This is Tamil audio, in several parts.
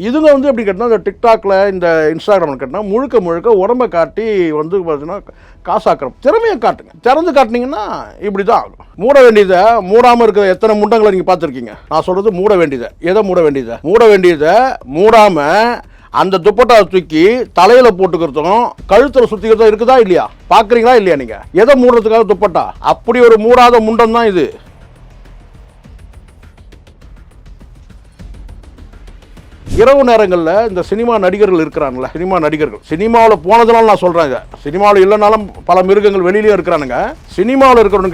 இதுங்க வந்து எப்படி கேட்டால் இந்த டிக்டாக்ல இந்த இன்ஸ்டாகிராமில் கேட்டால் முழுக்க முழுக்க உடம்பை காட்டி வந்து பார்த்தீங்கன்னா காசாக்கிறோம் திறமையை காட்டுங்க. திறந்து காட்டினீங்கன்னா இப்படி தான் ஆகும். மூட வேண்டியதை மூடாமல் இருக்கிற எத்தனை முண்டங்களை நீங்கள் பார்த்துருக்கீங்க? நான் சொல்கிறது மூட வேண்டியதை. எதை மூட வேண்டியதை? மூட வேண்டியதை மூடாமல் அந்த துப்பட்டாவை தூக்கி தலையில போட்டுக்கிறதும் கழுத்துல சுத்திக்கிறதும் இருக்குதா இல்லையா? பாக்குறீங்களா இல்லையா நீங்க? எதை மூடுறதுக்காக துப்பட்டா? அப்படி ஒரு மூடாத முண்டம் தான் இது. இரவு நேரங்களில் இந்த சினிமா நடிகர்கள் இருக்கிறாங்கல்ல சினிமா நடிகர்கள். சினிமாவில் போனதுனால நான் சொல்கிறேன் இதை. சினிமாவில் இல்லைனாலும் பல மிருகங்கள் வெளியிலயும் இருக்கிறானுங்க. சினிமாவில் இருக்கிறவனு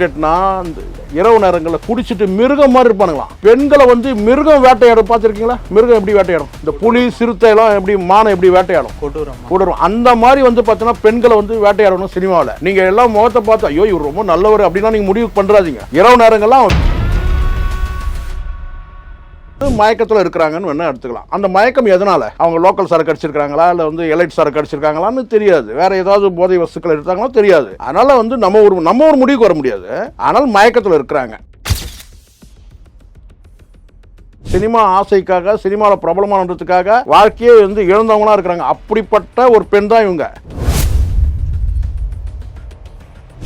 இந்த இரவு நேரங்களில் குடிச்சிட்டு மிருகம் மாதிரி இருப்பானுங்களாம் பெண்களை வந்து மிருகம் வேட்டையாடும் பார்த்துருக்கீங்களா? மிருகம் எப்படி வேட்டையாடும்? இந்த புலி சிறுத்தை எல்லாம் எப்படி மானை எப்படி வேட்டையாடும்? கொடூரம். கூடுறோம் அந்த மாதிரி வந்து பார்த்தீங்கன்னா பெண்களை வந்து வேட்டையாடணும் சினிமாவில். நீங்கள் எல்லாம் முகத்தை பார்த்து ஐயோ இவர் ரொம்ப நல்லவர் அப்படின்னா நீங்கள் முடிவு பண்ணுறாதீங்க இரவு நேரங்கள்லாம் மயக்கத்தில் இருக்கிறாங்கன்னு வேணா எடுத்துக்கலாம். அந்த மயக்கம் எதனால? அவங்க லோக்கல் சரக்கு அடிச்சிருக்காங்களா இல்லை வந்து எலைட் சரக்கு அடிச்சிருக்காங்களான்னு தெரியாது. வேற ஏதாவது போதை வஸ்துக்கள் எடுத்தாங்களோ தெரியாது. அதனால வந்து நம்ம ஒரு நம்ம ஒரு முடிவுக்கு வர முடியாது. ஆனால் மயக்கத்தில் இருக்கிறாங்க. சினிமா ஆசைக்காக சினிமாவில் பிரபலமானதுக்காக வாழ்க்கையே வந்து இழந்தவங்களா இருக்கிறாங்க. அப்படிப்பட்ட ஒரு பெண் தான் இவங்க.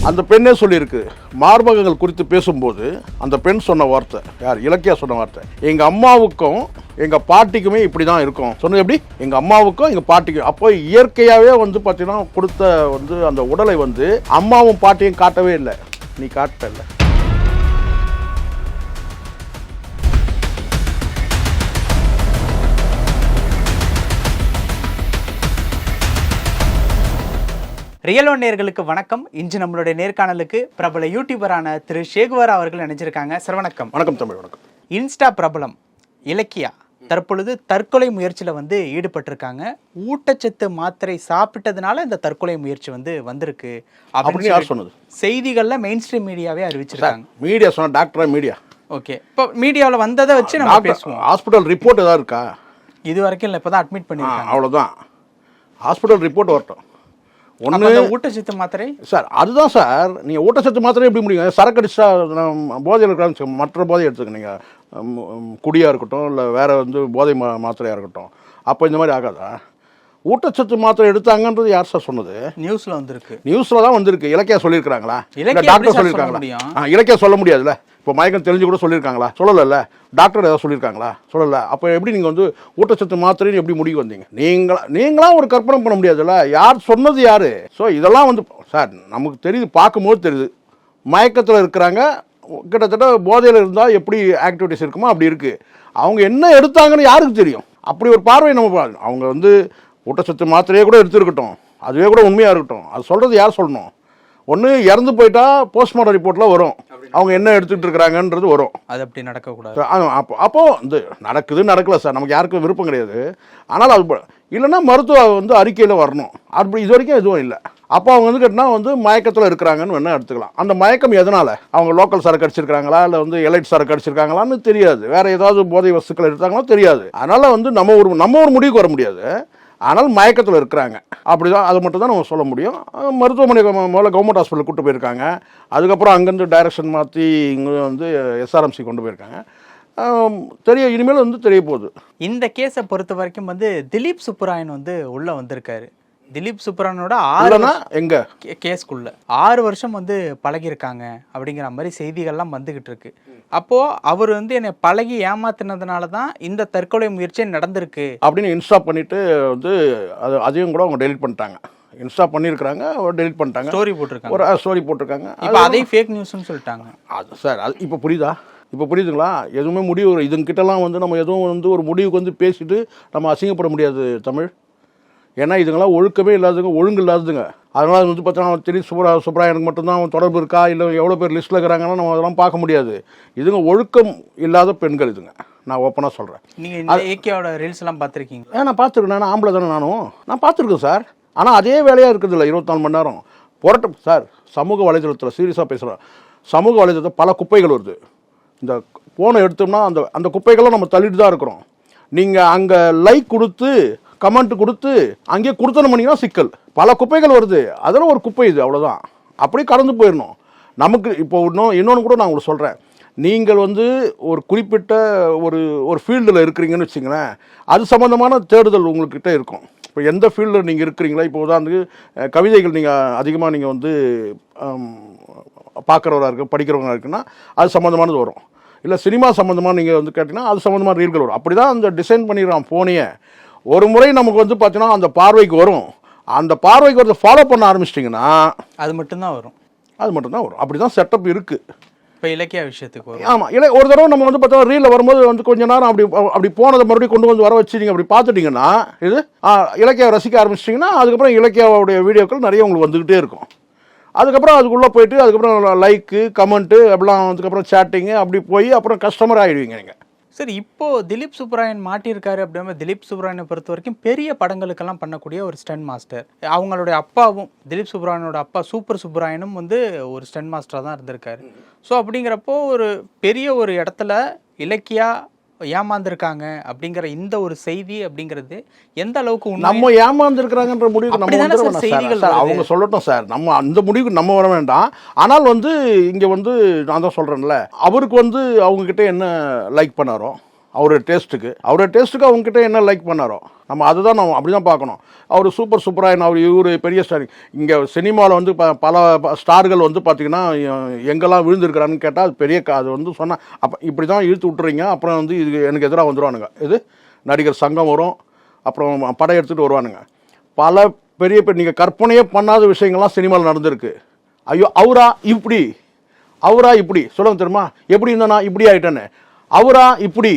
அந்த பெண்ணே சொல்லியிருக்கு. மார்பகங்கள் குறித்து பேசும்போது அந்த பெண் சொன்ன வார்த்தை யார் இலக்கியா சொன்ன வார்த்தை எங்கள் அம்மாவுக்கும் எங்கள் பாட்டிக்குமே இப்படி தான் இருக்கும். சொன்னது எப்படி? எங்கள் அம்மாவுக்கும் எங்கள் பாட்டிக்கும் அப்போ இயற்கையாகவே வந்து பார்த்தீங்கன்னா கொடுத்த வந்து அந்த உடலை வந்து அம்மாவும் பாட்டியும் காட்டவே இல்லை. நீ காட்டல. ரியல் ஒன் நேயர்களுக்கு வணக்கம். இன்று நம்மளுடைய நேர்காணலுக்கு பிரபல யூடியூபரான திரு ஷேகுவரா அவர்கள் நினைச்சிருக்காங்க சார் வணக்கம். வணக்கம் தமிழ் வணக்கம். இன்ஸ்டா பிரபலம் இலக்கியா தற்பொழுது தற்கொலை முயற்சியில வந்து ஈடுபட்டிருக்காங்க. ஊட்டச்சத்து மாத்திரை சாப்பிட்டதுனால இந்த தற்கொலை முயற்சி வந்து வந்திருக்கு அப்படின்னு யார் சொன்னது? செய்திகள்ல மெயின் ஸ்ட்ரீம் மீடியாவே அறிவிச்சிருக்காங்க மீடியா சொன்ன டாக்டரா மீடியா ஓகே இப்போ மீடியாவில் வந்ததை வச்சு நம்ம பேசுவோம். ஹாஸ்பிட்டல் ரிப்போர்ட் ஏதாவது இருக்கா? இது வரைக்கும் இல்லை இப்போதான் அட்மிட் ஆ, பண்ணிருக்காங்க அவ்வளவுதான். ஹாஸ்பிட்டல் ரிப்போர்ட் வரட்டும். ஒன்று ஊட்டச்சத்து மாத்திரை? சார் அதுதான் சார். நீங்கள் ஊட்டச்சத்து மாத்திரம் எப்படி முடியும்? சரக்கு அடிச்சா போதையில் இருக்கிறான்னு மற்ற போதையை எடுத்துக்க நீங்கள் குடியாக இருக்கட்டும் இல்லை வேற வந்து போதை மா மாத்திரையாக இருக்கட்டும். அப்போ இந்த மாதிரி ஆகாதா? ஊட்டச்சத்து மாத்திரை எடுத்தாங்கன்றது யார் சார் சொன்னது? நியூஸ்ல வந்திருக்கு. நியூஸில் தான் வந்திருக்கு. இலக்கியா சொல்லியிருக்காங்களா டாக்டர் சொல்லியிருக்காங்களா? இலக்கியா சொல்ல முடியாதுல்ல. இப்போ மயக்கம் தெரிஞ்சு கூட சொல்லியிருக்காங்களா? சொல்லலைல்ல. டாக்டர் ஏதாவது சொல்லியிருக்காங்களா? சொல்லலை. அப்போ எப்படி நீங்கள் வந்து ஊட்டச்சத்து மாத்திரைன்னு எப்படி முடிவு வந்தீங்க? நீங்களா நீங்களா ஒரு கற்பனை பண்ண முடியாதுல்ல. யார் சொன்னது யார்? ஸோ இதெல்லாம் வந்து சார் நமக்கு தெரியுது பார்க்கும்போது தெரியுது. மயக்கத்தில் இருக்கிறாங்க. கிட்டத்தட்ட போதையில் இருந்தால் எப்படி ஆக்டிவிட்டிஸ் இருக்குமோ அப்படி இருக்குது அவங்க என்ன எடுத்தாங்கன்னு யாருக்கு தெரியும்? அப்படி ஒரு பார்வை நம்ம அவங்க வந்து ஊட்டச்சத்து மாத்திரையே கூட எடுத்துருக்கட்டும். அதுவே கூட உண்மையாக இருக்கட்டும். அது சொல்கிறது யார் சொல்லணும்? ஒன்று இறந்து போயிட்டா போஸ்ட்மார்ட்டம் ரிப்போர்ட்டில் வரும். அவங்க என்ன எடுத்துகிட்டு இருக்கிறாங்கன்றது வரும். அது அப்படி நடக்கக்கூடாது. அப்போ அப்போ இந்த நடக்குது நடக்கல சார். நமக்கு யாருக்கும் விருப்பம் கிடையாது. ஆனால் அது இல்லைன்னா மருத்துவ வந்து அறிக்கையில் வரணும். அப்படி இது வரைக்கும் எதுவும் இல்லை. அப்போ அவங்க வந்து கேட்டினா வந்து மயக்கத்தில் இருக்கிறாங்கன்னு வேணால் எடுத்துக்கலாம். அந்த மயக்கம் எதனால்? அவங்க லோக்கல் சரக்கு அடிச்சிருக்காங்களா இல்லை வந்து எலைட் சரக்கு அடிச்சிருக்காங்களான்னு தெரியாது. வேற ஏதாவது போதை வஸ்துக்கள் எடுத்தாங்களோ தெரியாது. அதனால் வந்து நம்ம ஒரு நம்ம ஒரு முடிவுக்கு வர முடியாது. ஆனால் மயக்கத்தில் இருக்கிறாங்க. அப்படிதான் அது மட்டும் தான் நம்ம சொல்ல முடியும். மருத்துவமனை முதல்ல கவர்மெண்ட் ஹாஸ்பிட்டல் கூட்டு போயிருக்காங்க. அதுக்கப்புறம் அங்கேருந்து டைரக்ஷன் மாற்றி இங்கே வந்து எஸ்ஆர்எம்சி கொண்டு போயிருக்காங்க. தெரிய இனிமேல் வந்து தெரிய போகுது. இந்த கேஸை பொறுத்த வரைக்கும் வந்து திலீப் சுப்புராயன் வந்து உள்ளே வந்திருக்காரு. திலீப் சுப்புராயனோட ஆறு இல்லைன்னா எங்கே? கேஸ்க்குள்ள. ஆறு வருஷம் வந்து பழகியிருக்காங்க அப்படிங்கிற மாதிரி செய்திகள்லாம் வந்துகிட்டு இருக்கு. அப்போ அவர் வந்து என்னை பழகி ஏமாத்தினதுனால தான் இந்த தற்கொலை முயற்சி நடந்திருக்கு. அப்படின்னு இன்ஸ்டா பண்ணிட்டு வந்து அது அதையும் கூட அவங்க டெலிட் பண்ணிட்டாங்க. இன்ஸ்டா பண்ணியிருக்கிறாங்க டெலிட் பண்ணிட்டாங்க. ஸ்டோரி போட்டிருக்காங்க. ஒரு ஸ்டோரி போட்டிருக்காங்க. இப்போ அதை ஃபேக் நியூஸ்னு சொல்லிட்டாங்க. அது சார் அது இப்போ புரியுதா? இப்போ புரியுதுங்களா? எதுவுமே முடிவு இதுங்கிட்டலாம் வந்து நம்ம எதுவும் வந்து ஒரு முடிவுக்கு வந்து பேசிட்டு நம்ம அசிங்கப்பட முடியாது தமிழ். ஏன்னா இதுங்கெல்லாம் ஒழுக்கமே இல்லாததுங்க ஒழுங்கு இல்லாததுங்க. அதனால அது வந்து பார்த்தோன்னா தெரியும் சுப்ரா சுப்ராயனுக்கு மட்டும்தான் தொடர்பு இருக்கா இல்லை எவ்வளோ பேர் லிஸ்ட்டில் இருக்கிறாங்கன்னா நம்ம அதெல்லாம் பார்க்க முடியாது. இதுங்க ஒழுக்கம் இல்லாத பெண்கள் இதுங்க. நான் ஓப்பனாக சொல்கிறேன் நீங்க இந்த ஏகேவோட ரீல்ஸ் எல்லாம் பார்த்திருக்கீங்க? ஏன் நான் பார்த்துருக்கேன். நான் ஆம்பளை தானே நானும். நான் பார்த்துருக்கேன் சார். ஆனால் அதே வேலையாக இருக்குது இல்லை இருபத்தாலு மணி நேரம். புரட்டம் சார் சமூக வலைதளத்தில் சீரியஸாக பேசுகிறேன் சமூக வலைதளத்தில் பல குப்பைகள் வருது. இந்த ஃபோனை எடுத்தோம்னா அந்த அந்த குப்பைகளை நம்ம தள்ளிட்டு தான் இருக்கிறோம். நீங்கள் அங்கே லைக் கொடுத்து கமெண்ட் கொடுத்து அங்கேயே கொடுத்தன பண்ணிங்கன்னா சிக்கல். பல குப்பைகள் வருது. அதெல்லாம் ஒரு குப்பை இது அவ்வளோதான் அப்படியே கடந்து போயிடணும். நமக்கு இப்போ இன்னும் இன்னொன்று கூட நான் உங்களுக்கு சொல்கிறேன் நீங்கள் வந்து ஒரு குறிப்பிட்ட ஒரு ஒரு ஃபீல்டில் இருக்கிறீங்கன்னு வச்சுங்களேன் அது சம்மந்தமான தேடுதல் உங்கள்கிட்ட இருக்கும். இப்போ எந்த ஃபீல்டில் நீங்கள் இருக்கிறீங்களா? இப்போ உதாரணத்துக்கு கவிதைகள் நீங்கள் அதிகமாக நீங்கள் வந்து பார்க்குறவராக இருக்கு படிக்கிறவங்களா இருக்குன்னா அது சம்மந்தமானது வரும். இல்லை சினிமா சம்மந்தமாக நீங்கள் வந்து கேட்டிங்கன்னா அது சம்மந்தமான ரீல்கள் வரும். அப்படி தான் அந்த டிசைன் பண்ணிடுறான் ஃபோனையே ஒரு முறை நமக்கு வந்து பார்த்தீங்கன்னா அந்த பார்வைக்கு வரும். அந்த பார்வைக்கு வரதை ஃபாலோ பண்ண ஆரம்பிச்சிட்டிங்கன்னா அது மட்டும்தான் வரும். அது மட்டும்தான் வரும். அப்படி தான் செட்டப் இருக்குது இப்போ இலக்கிய விஷயத்துக்கு வரும். ஆமாம் இல்லை ஒரு தடவை நம்ம வந்து பார்த்தா ரீலில் வரும்போது வந்து கொஞ்ச நேரம் அப்படி அப்படி போனதை மறுபடியும் கொண்டு வந்து வர வச்சு நீங்கள் அப்படி பார்த்துட்டிங்கன்னா இது ஆ, இலக்கியா ரசிக்க ஆரம்பிச்சிட்டிங்கன்னா அதுக்கப்புறம் இலக்கியாவுடைய வீடியோக்கள் நிறைய உங்களுக்கு வந்துக்கிட்டே இருக்கும். அதுக்கப்புறம் அதுக்குள்ளே போயிட்டு அதுக்கப்புறம் லைக்கு கமெண்ட்டு அப்படிலாம் அதுக்கப்புறம் சேட்டிங்கு அப்படி போய் அப்புறம் கஸ்டமர் ஆகிடுவீங்க நீங்கள் சரி இப்போ திலீப் சுப்ராயன் மாட்டியிருக்காரு அப்படின்னா திலீப் சுப்ராயனை பொறுத்த வரைக்கும் பெரிய படங்களுக்கெல்லாம் பண்ணக்கூடிய ஒரு ஸ்டன் மாஸ்டர். அவங்களுடைய அப்பாவும் திலீப் சுப்ராயனோட அப்பா சூப்பர் சுப்ராயனும் வந்து ஒரு ஸ்டன் மாஸ்டராக தான் இருந்திருக்காரு. ஸோ அப்படிங்கிறப்போ ஒரு பெரிய ஒரு இடத்துல இலக்கியா ஏமாந்துருக்காங்க அப்படிங்கிற இந்த ஒரு செய்தி அப்படிங்கிறது எந்த அளவுக்கு நம்ம ஏமாந்துருக்கிறாங்கன்ற முடிவுக்கு நம்ம வந்துட செய்திகள். அவங்க சொல்லட்டும் சார். நம்ம அந்த முடிவுக்கு நம்ம வர வேண்டாம். ஆனால் வந்து இங்கே வந்து நான் தான் சொல்கிறேன்ல அவருக்கு வந்து அவங்கக்கிட்ட என்ன லைக் பண்ணாரோ அவரோட டேஸ்ட்டுக்கு அவரோட டேஸ்ட்டுக்கு அவங்ககிட்ட என்ன லைக் பண்ணாரோ நம்ம அதுதான் நம்ம அப்படி தான் பார்க்கணும். அவர் சூப்பர் சூப்பராயன் அவர் இவர் பெரிய ஸ்டார் இங்கே சினிமாவில் வந்து ப பல ப- ஸ்டார்கள் வந்து பார்த்தீங்கன்னா எங்கெல்லாம் விழுந்திருக்கிறான்னு கேட்டால் அது பெரிய கா- அது வந்து சொன்னால் அப்போ இப்படி தான் இழுத்து விட்டுறீங்க அப்புறம் வந்து இது எனக்கு எதிராக வந்துடுவானுங்க இது நடிகர் சங்கம் வரும் அப்புறம் படம் எடுத்துகிட்டு வருவானுங்க. பல பெரிய பெரிய நீங்கள் கற்பனையே பண்ணாத விஷயங்கள்லாம் சினிமாவில் நடந்திருக்கு. ஐயோ அவரா இப்படி? அவரா இப்படி? சொல்லுங்க தெரியுமா? எப்படி இருந்தா நான் இப்படி ஆகிட்டேன்னு அவரா இப்படி?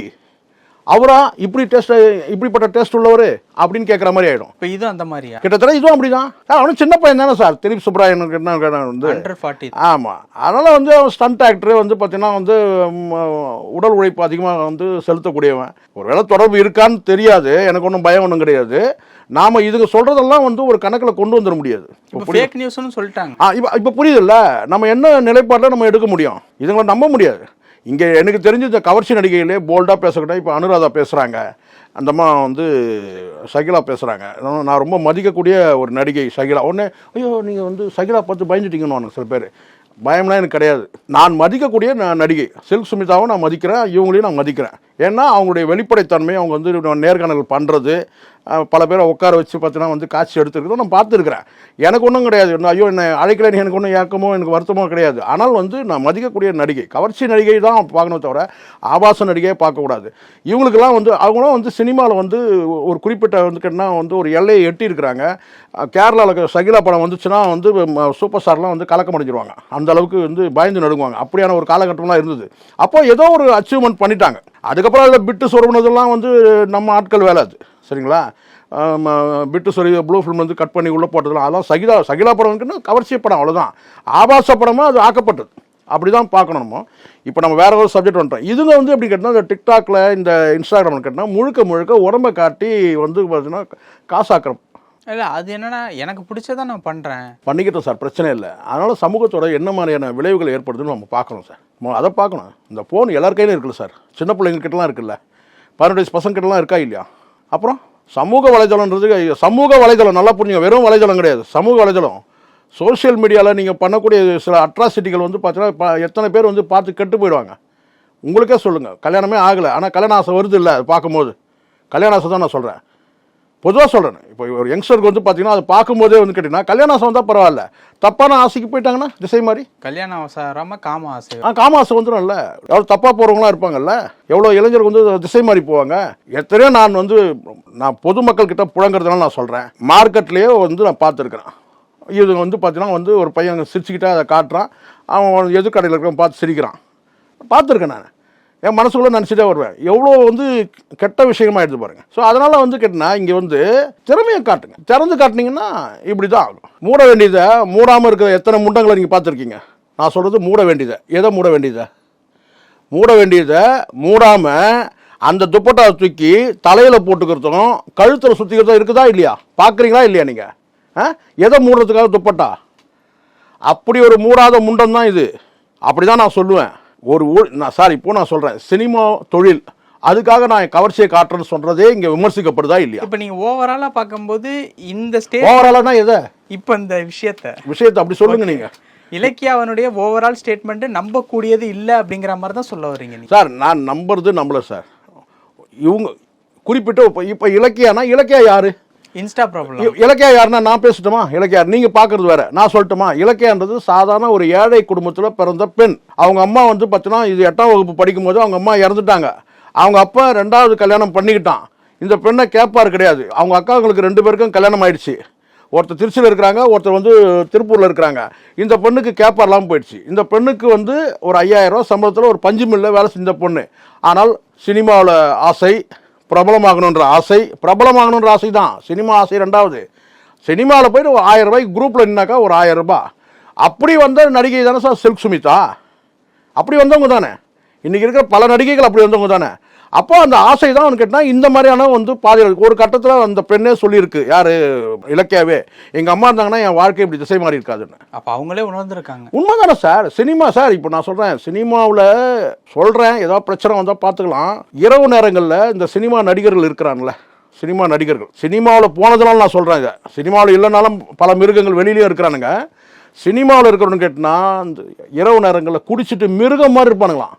அவரா இப்படி டேஸ்ட் இப்படிப்பட்ட டேஸ்ட் உள்ளவர் அப்படின்னு கேட்குற மாதிரி ஆயிடும். இப்போ இதுவும் அந்த மாதிரியா? கிட்டத்தட்ட இதுவும் அப்படிதான். அவனும் சின்ன பையன் தானே சார். திலீப் சுப்ராயனுக்கு என்ன வந்து. ஃபார்ட்டி ஆமாம் அதனால் வந்து அவன் ஸ்டண்ட் ஆக்டர் வந்து பார்த்தீங்கன்னா வந்து உடல் உழைப்பு அதிகமாக வந்து செலுத்தக்கூடியவன். ஒருவேளை தொடர்பு இருக்கான்னு தெரியாது. எனக்கு ஒன்றும் பயம் ஒன்றும் கிடையாது. நாம் இதுங்க சொல்கிறதெல்லாம் வந்து ஒரு கணக்கில் கொண்டு வந்துட முடியாது. இப்போ ஃபேக் நியூஸ்னு சொல்லிட்டாங்க. இப்போ புரியுதுல்ல. நம்ம என்ன நிலைப்பாட்டில் நம்ம எடுக்க முடியும்? இதுங்களை நம்ப முடியாது. இங்கே எனக்கு தெரிஞ்சு இந்த கவர்ச்சி நடிகைகளே போல்டாக பேசக்கூடாது. இப்போ அனுராதா பேசுகிறாங்க அந்தம்மா வந்து சகிலா பேசுகிறாங்க நான் ரொம்ப மதிக்கக்கூடிய ஒரு நடிகை சகிலா. உடனே ஐயோ நீங்கள் வந்து சகிலா பார்த்து பயந்துட்டீங்கன்னு சில பேர். பயம்லாம் எனக்கு கிடையாது. நான் மதிக்கக்கூடிய நான் நடிகை. சில்க் சுமிதாவும் நான் மதிக்கிறேன். இவங்களையும் நான் மதிக்கிறேன். ஏன்னா அவங்களுடைய வெளிப்படைத்தன்மை அவங்க வந்து நேர்காணல் பண்ணுறது பல பேரை உட்கார வச்சு பார்த்தீங்கன்னா வந்து காட்சி எடுத்துருக்கிறதும் நான் பார்த்துருக்குறேன். எனக்கு ஒன்றும் கிடையாது. இன்னும் ஐயோ என்னை அழைக்கலன்னு எனக்கு ஒன்றும் ஏக்கமோ எனக்கு வருத்தமோ கிடையாது. ஆனால் வந்து நான் மதிக்கக்கூடிய நடிகை கவர்ச்சி நடிகை தான் பார்க்கணும் தவிர ஆபாச நடிகையை பார்க்கக்கூடாது. இவங்களுக்கெல்லாம் வந்து அவங்களும் வந்து சினிமாவில் வந்து ஒரு குறிப்பிட்ட வந்து கேட்டால் வந்து ஒரு எல்லையை எட்டி இருக்கிறாங்க கேரளாவில் சகிலா படம் வந்துச்சுன்னா வந்து சூப்பர் ஸ்டார்லாம் வந்து கலக்கம் அடைஞ்சிருவாங்க. அந்த அளவுக்கு வந்து பயந்து நடுங்குவாங்க. அப்படியான ஒரு காலகட்டம்லாம் இருந்தது. அப்போ ஏதோ ஒரு அச்சீவ்மெண்ட் பண்ணிட்டாங்க. அதுக்கப்புறம் அதில் பிட்டு சொருவினதெல்லாம் வந்து நம்ம ஆட்கள் வேலை அது. சரிங்களா? Bit sorry blue film cut cut பண்ணி உள்ளே போட்டதெல்லாம் அதெல்லாம் சகிதா சகிலா படம் வந்துன்னா கவர்ச்சி படம் அவ்வளோதான் ஆபாச படமாக அது ஆக்கப்பட்டது. அப்படி தான் பார்க்கணுமோ இப்போ நம்ம வேறு ஒரு சப்ஜெக்ட் வந்துட்டோம். இதுங்க வந்து எப்படி கேட்டால் இந்த டிக்டாக்ல இந்த இன்ஸ்டாகிராமில் கேட்டால் முழுக்க முழுக்க உடம்பை காட்டி வந்து பார்த்தீங்கன்னா காசாக்கிற இல்லை அது என்னன்னா எனக்கு பிடிச்சதை நான் பண்ணுறேன் பண்ணிக்கிட்டோம் சார் பிரச்சனை இல்லை. அதனால் சமூகத்தோட என்ன மாதிரியான விளைவுகள் ஏற்படுதுன்னு நம்ம பார்க்கணும் சார். அதை பார்க்கணும். இந்த ஃபோன் எல்லார் கையிலும் இருக்குல்ல சார். சின்ன பிள்ளைங்கக்கிட்டலாம் இருக்குல்ல. பதினெட்டு வயசு பசங்கக்கிட்டலாம் இருக்கா இல்லையா? அப்புறம் சமூக வலைதளம்ன்றது சமூக வலைதளம் நல்லா புரிஞ்சுங்க. வெறும் வலைதளம் கிடையாது சமூக வலைதளம். சோஷியல் மீடியாவில் நீங்கள் பண்ணக்கூடிய சில அட்ராசிட்டிகள் வந்து பார்த்தீங்கன்னா ப- எத்தனை பேர் வந்து பார்த்து கெட்டு போயிடுவாங்க. உங்களுக்கே சொல்லுங்கள் கல்யாணமே ஆகலை. ஆனால் கல்யாண ஆசை வருது இல்லை அது பார்க்கும்போது. கல்யாண ஆசை தான் நான் சொல்கிறேன் பொதுவாக சொல்கிறேன் இப்போ ஒரு யங்ஸ்டருக்கு வந்து பார்த்தீங்கன்னா அதை பார்க்கும்போதே வந்து கேட்டிங்கன்னா கல்யாண ஆசை வந்தால் பரவாயில்ல. தப்பான ஆசைக்கு போயிட்டாங்கன்னா திசை மாதிரி? கல்யாணம் அவசரமாக காம ஆசை ஆ காமாசை வந்துடும்ல எவ்வளோ தப்பாக போகிறவங்களாம் இருப்பாங்கல்ல. எவ்வளோ இளைஞர்கள் வந்து திசை மாறி போவாங்க. எத்தனையோ நான் வந்து நான் பொதுமக்கள் கிட்ட புழங்குறதுனால நான் சொல்கிறேன் மார்க்கெட்லேயே வந்து நான் பார்த்துருக்குறேன். இது வந்து பார்த்தீங்கன்னா வந்து ஒரு பையன் சிரிச்சுக்கிட்டே அதை காட்டுறான். அவன் எதிர்கடையில் இருக்கிறவன் பார்த்து சிரிக்கிறான். பார்த்துருக்கேன் நான். என் மனசுக்குள்ளே நினச்சிட்டே வருவேன். எவ்வளோ வந்து கெட்ட விஷயமா எடுத்து பாருங்க. ஸோ அதனால் வந்து கேட்டினா இங்கே வந்து திறமையை காட்டுங்க. திறந்து காட்டினீங்கன்னா இப்படி தான் ஆகும். மூட வேண்டியதை மூடாமல் இருக்கிற எத்தனை முண்டங்களை நீங்கள் பார்த்துருக்கீங்க? நான் சொல்கிறது மூட வேண்டியதை. எதை மூட வேண்டியதை? மூட வேண்டியதை மூடாமல் அந்த துப்பட்டாவை தூக்கி தலையில் போட்டுக்கிறதும் கழுத்தில் சுற்றிக்கிறதும் இருக்குதா இல்லையா? பார்க்குறீங்களா இல்லையா நீங்கள் ஆ? எதை மூடுறதுக்காக துப்பட்டா? அப்படி ஒரு மூடாத முண்டம் தான் இது. அப்படி தான் நான் சொல்லுவேன். ஒரு நான் சார் இப்போ நான் சொல்கிறேன் சினிமா தொழில் அதுக்காக நான் கவர்ச்சியை காட்டுறேன்னு சொல்கிறதே இங்கே விமர்சிக்கப்படுதா இல்லையா? இப்போ நீங்கள் ஓவராலாக பார்க்கும்போது இந்த ஸ்டேஜ் ஓவராலானா எதை? இப்போ இந்த விஷயத்த. விஷயத்தை அப்படி சொல்லுங்க நீங்கள் இலக்கியாவனுடைய ஓவரால் ஸ்டேட்மெண்ட் நம்பக்கூடியது இல்ல அப்படிங்கிற மாதிரி தான் சொல்ல வர்றீங்க நீங்க. சார் நான் நம்புறது நம்பல சார் இவங்க குறிப்பிட்ட இப்போ இப்போ இலக்கியானா இலக்கியா யாரு? Insta problem. இலக்கியா யாருன்னா நான் பேசட்டுமா? இலக்கியார் நீங்க பாக்குறது வேற. நான் சொல்லட்டுமா? இலக்கியான்றது சாதாரண ஒரு ஏழை குடும்பத்துல பிறந்த பெண். அவங்க அம்மா வந்து பார்த்தீங்கன்னா இது எட்டாம் வகுப்பு படிக்கும்போது அவங்க அம்மா இறந்துட்டாங்க. அவங்க அப்பா ரெண்டாவது கல்யாணம் பண்ணிக்கிட்டான். இந்த பெண்ணை கேட்பார் கிடையாது. அவங்க அக்காங்களுக்கு ரெண்டு பேருக்கும் கல்யாணம் ஆயிடுச்சு. ஒருத்தர் திருச்சியில் இருக்கிறாங்க ஒருத்தர் வந்து திருப்பூரில் இருக்கிறாங்க. இந்த பெண்ணுக்கு கேப்பார் இல்லாமல் போயிடுச்சு. இந்த பெண்ணுக்கு வந்து ஒரு ஐயாயிரம் ரூபா சம்பளத்தில் ஒரு பஞ்சு மில்ல வேலை செஞ்ச பொண்ணு. ஆனால் சினிமாவில் ஆசை பிரபலமாகணுன்ற ஆசை பிரபலமாகணுன்ற ஆசை தான் சினிமா ஆசை ரெண்டாவது. சினிமாவில் போயிட்டு ஒரு ஆயிரம் ரூபாய்க்கு குரூப்பில் நின்னாக்கா ஒரு ஆயிரம் ரூபாய். அப்படி வந்த நடிகை தானே சார் சில்க் சுமிதா? அப்படி வந்தவங்க தானே. இன்றைக்கி இருக்கிற பல நடிகைகள் அப்படி வந்தவங்க தானே. அப்போ அந்த ஆசை தான் அவனு கேட்டால் இந்த மாதிரியான வந்து பாதைகள் ஒரு கட்டத்தில் அந்த பெண்ணே சொல்லியிருக்கு யார் இலக்கியாவே. எங்கள் அம்மா இருந்தாங்கன்னா என் வாழ்க்கை இப்படி திசை மாறி இருக்காதுன்னு. அப்ப அவங்களே உணர்ந்திருக்காங்க. உண்மைதானே சார்? சினிமா சார் இப்போ நான் சொல்கிறேன் சினிமாவில் சொல்கிறேன் ஏதோ பிரச்சனை வந்தால் பார்த்துக்கலாம் இரவு நேரங்களில் இந்த சினிமா நடிகர்கள் இருக்கிறான்ல சினிமா நடிகர்கள். சினிமாவில் போனதுனால நான் சொல்கிறேன் இதை. சினிமாவில் இல்லைனாலும் பல மிருகங்கள் வெளியிலயும் இருக்கிறானுங்க. சினிமாவில் இருக்கிறவனு இந்த இரவு நேரங்களில் குடிச்சிட்டு மிருகம் மாதிரி இருப்பானுங்களாம்.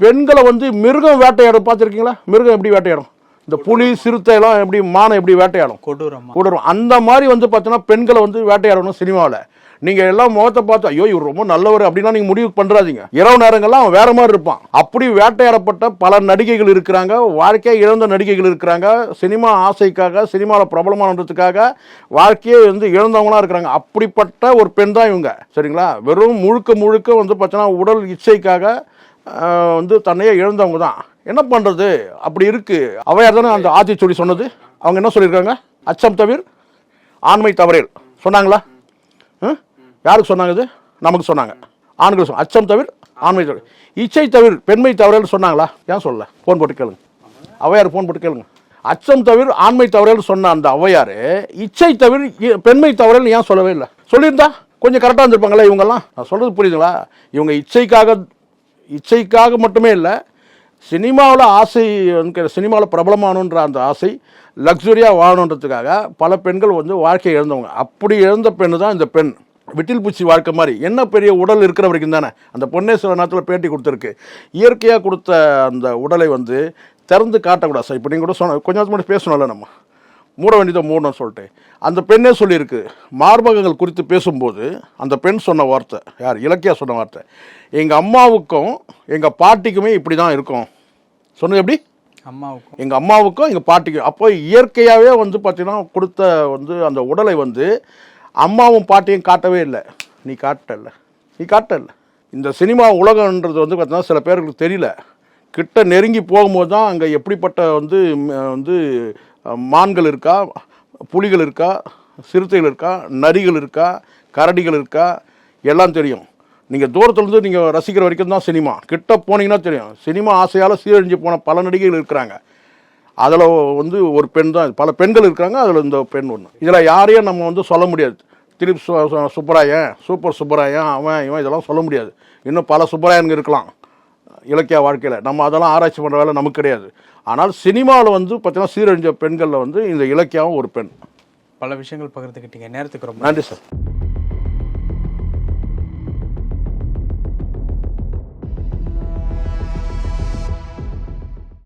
பெண்களை வந்து மிருகம் வேட்டையாடும் பார்த்துருக்கீங்களா? மிருகம் எப்படி வேட்டையாடும்? இந்த புலி சிறுத்தை எல்லாம் எப்படி மானை எப்படி வேட்டையாடும்? கொடூரமா. கூடுறோம் அந்த மாதிரி வந்து பார்த்தீங்கன்னா பெண்களை வந்து வேட்டையாடணும் சினிமாவில். நீங்கள் எல்லாம் முகத்தை பார்த்து ஐயோ இவர் ரொம்ப நல்லவர் அப்படின்னா நீங்கள் முடிவு பண்ணுறாதீங்க இரவு நேரங்கள்லாம் அவன் வேற மாதிரி இருப்பான். அப்படி வேட்டையாடப்பட்ட பல நடிகைகள் இருக்கிறாங்க. வாழ்க்கையை இழந்த நடிகைகள் இருக்கிறாங்க. சினிமா ஆசைக்காக சினிமாவில் பிரபலமானதுக்காக வாழ்க்கையை வந்து இழந்தவங்களாம் இருக்கிறாங்க. அப்படிப்பட்ட ஒரு பெண் தான் இவங்க. சரிங்களா? வெறும் முழுக்க முழுக்க வந்து பார்த்தீங்கன்னா உடல் இச்சைக்காக வந்து தன்னையே இழந்தவங்க தான் என்ன பண்ணுறது அப்படி இருக்குது அவையார் தானே அந்த ஆத்திச்சொலி சொன்னது? அவங்க என்ன சொல்லியிருக்காங்க? அச்சம் தவிர ஆண்மை தவறேல். சொன்னாங்களா? ம்? யாருக்கு சொன்னாங்க இது? நமக்கு சொன்னாங்க. ஆண்கள் சொன்ன அச்சம் தவிர ஆண்மை தவிர. இச்சை தவிர பெண்மை தவறேல் சொன்னாங்களா? ஏன் சொல்லல? ஃபோன் போட்டு கேளுங்க. அவையார் ஃபோன் போட்டு கேளுங்க. அச்சம் தவிர ஆண்மை தவறேல் சொன்ன அந்த அவையார் இச்சை தவிர பெண்மை தவறேல் ஏன் சொல்லவே இல்லை? சொல்லியிருந்தா கொஞ்சம் கரெக்டாக இருந்திருப்பாங்களா இவங்கெல்லாம்? நான் சொல்கிறது புரியுதுங்களா? இவங்க இச்சைக்காக இச்சைக்காக மட்டுமே இல்லை சினிமாவில் ஆசை சினிமாவில் பிரபலமானுன்ற அந்த ஆசை லக்ஸுரியாக வாழணுன்றதுக்காக பல பெண்கள் வந்து வாழ்க்கையை இழந்தவங்க. அப்படி இழந்த பெண் தான் இந்த பெண். விட்டில் பூச்சி வாழ்க்கை மாதிரி. என்ன பெரிய உடல் இருக்கிற வரைக்கும் தானே. அந்த பொண்ணே சில நேரத்தில் பேட்டி கொடுத்துருக்கு. இயற்கையாக கொடுத்த அந்த உடலை வந்து திறந்து காட்டக்கூடாது. சார் இப்போ நீங்கள் கூட சொன்ன கொஞ்சம் நேரத்துக்கு முன்னாடி பேசணும்ல நம்ம. மூட வேண்டியதை மூடணும்னு சொல்லிட்டு. அந்த பெண்ணே சொல்லியிருக்கு மார்பகங்கள் குறித்து பேசும்போது அந்த பெண் சொன்ன வார்த்தை யார் இலக்கியா சொன்ன வார்த்தை எங்கள் அம்மாவுக்கும் எங்கள் பாட்டிக்குமே இப்படி தான் இருக்கும். சொன்னது எப்படி? அம்மாவுக்கும். எங்கள் அம்மாவுக்கும் எங்கள் பாட்டிக்கும். அப்போ இயற்கையாகவே வந்து பார்த்தீங்கன்னா கொடுத்த வந்து அந்த உடலை வந்து அம்மாவும் பாட்டியும் காட்டவே இல்லை. நீ காட்டல. நீ காட்டல. இந்த சினிமா உலகன்றது வந்து பார்த்தீங்கன்னா சில பேருக்கு தெரியல. கிட்ட நெருங்கி போகும்போது தான் அங்கே எப்படிப்பட்ட வந்து வந்து மான்கள் இருக்கா புலிகள் இருக்கா சிறுத்தைகள் இருக்கா நரிகள் இருக்கா கரடிகள் இருக்கா எல்லாம் தெரியும். நீங்கள் தூரத்துலேருந்து நீங்கள் ரசிக்கிற வரைக்கும் தான் சினிமா. கிட்ட போனீங்கன்னா தெரியும். சினிமா ஆசையால் சீரழிஞ்சு போன பல நடிகைகள் இருக்கிறாங்க. அதில் வந்து ஒரு பெண் தான். பல பெண்கள் இருக்கிறாங்க. அதில் இந்த பெண் ஒன்று இதில் யாரையும் நம்ம வந்து சொல்ல முடியாது. திலீப் சு- சுப்பராயன் சூப்பர் சுப்பராயன் அவன் இவன் இதெல்லாம் சொல்ல முடியாது. இன்னும் பல சுப்பராயன்கள் இருக்கலாம். இலக்கிய வாழ்க்கையில். நம்ம அதெல்லாம் ஆராய்ச்சி பண்ணுற வேலை நமக்கு கிடையாது. ஆனால் சினிமாவில் வந்து பார்த்தீங்கன்னா சீரழிஞ்ச பெண்களில் வந்து இந்த இலக்கியாவும் ஒரு பெண். பல விஷயங்கள் பகிர்ந்துக்கிட்டீங்க நேரத்துக்கு ரொம்ப நன்றி சார்.